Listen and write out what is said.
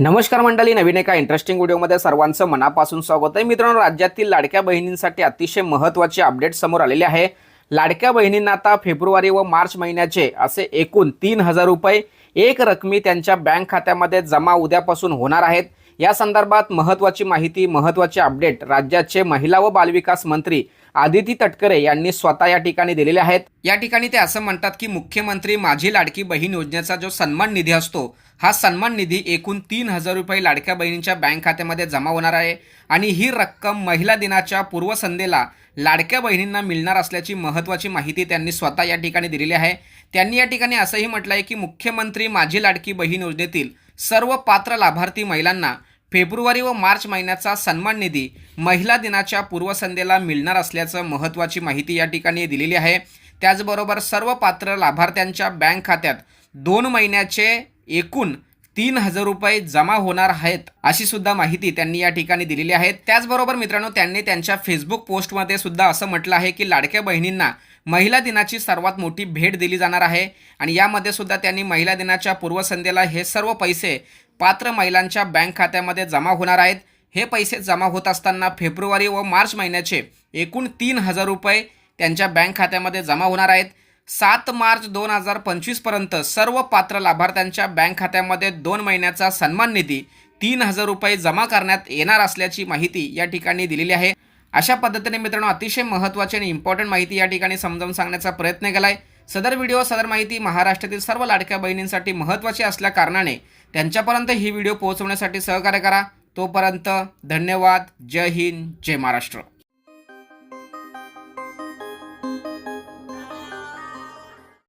नमस्कार मंडळी नवीन एका इंटरेस्टिंग व्हिडिओमध्ये सर्वांचं मनापासून स्वागत आहे. मित्रांनो राज्यातील लाडक्या बहिणींसाठी अतिशय महत्त्वाचे अपडेट समोर आलेले आहे. लाडक्या बहिणींना आता फेब्रुवारी व मार्च महिन्याचे असे एकूण तीन हजार रुपये एक रकमी त्यांच्या बँक खात्यामध्ये जमा उद्यापासून होणार आहेत. या संदर्भात महत्त्वाची माहिती महत्त्वाचे अपडेट राज्याचे महिला व बालविकास मंत्री आदिती तटकरे यांनी स्वतः या ठिकाणी दिलेले आहेत. या ठिकाणी ते असं म्हणतात की मुख्यमंत्री माझी लाडकी बहीण योजनेचा जो सन्मान निधी असतो हा सन्मान निधी एकूण तीन हजार रुपये लाडक्या बहिणींच्या बँक खात्यामध्ये जमा होणार आहे. आणि ही रक्कम महिला दिनाच्या पूर्वसंध्येला लाडक्या बहिणींना मिळणार असल्याची महत्त्वाची माहिती त्यांनी स्वतः या ठिकाणी दिलेली आहे. त्यांनी या ठिकाणी असंही म्हटलं आहे की मुख्यमंत्री माझी लाडकी बहीण योजनेतील सर्व पात्र लाभार्थी महिलांना फेब्रुवारी व मार्च महिन्याचा सन्मान निधी महिला दिनाच्या पूर्वसंध्येला मिळणार असल्याचं महत्त्वाची माहिती या ठिकाणी दिलेली आहे. त्याचबरोबर सर्व पात्र लाभार्थ्यांच्या बँक खात्यात दोन महिन्याचे एकूण तीन हजार रुपये जमा होणार आहेत अशी सुद्धा माहिती त्यांनी या ठिकाणी दिलेली आहे. त्याचबरोबर मित्रांनो त्यांनी त्यांच्या फेसबुक पोस्टमध्ये सुद्धा असं म्हटलं आहे की लाडक्या बहिणींना महिला दिनाची सर्वात मोठी भेट दिली जाणार आहे आणि यामध्ये सुद्धा त्यांनी महिला दिनाच्या पूर्वसंध्येला हे सर्व पैसे पात्र महिलांच्या बँक खात्यामध्ये जमा होणार आहेत. हे पैसे जमा होत असताना फेब्रुवारी व मार्च महिन्याचे एकूण तीन हजार रुपये त्यांच्या बँक खात्यामध्ये जमा होणार आहेत. सात मार्च दोन हजार पंचवीसपर्यंत सर्व पात्र लाभार्थ्यांच्या बँक खात्यामध्ये दोन महिन्याचा सन्मान निधी तीन हजार रुपये जमा करण्यात येणार असल्याची माहिती या ठिकाणी दिलेली आहे. अशा पद्धतीने मित्रांनो अतिशय महत्त्वाची आणि इम्पॉर्टंट माहिती या ठिकाणी समजावून सांगण्याचा प्रयत्न केला आहे सदर व्हिडिओ सदर माहिती महाराष्ट्रातील सर्व लाडक्या बहिणींसाठी महत्त्वाची असल्या कारणाने त्यांच्यापर्यंत ही व्हिडिओ पोहोचवण्यासाठी सहकार्य करा. तोपर्यंत धन्यवाद. जय हिंद. जय महाराष्ट्र.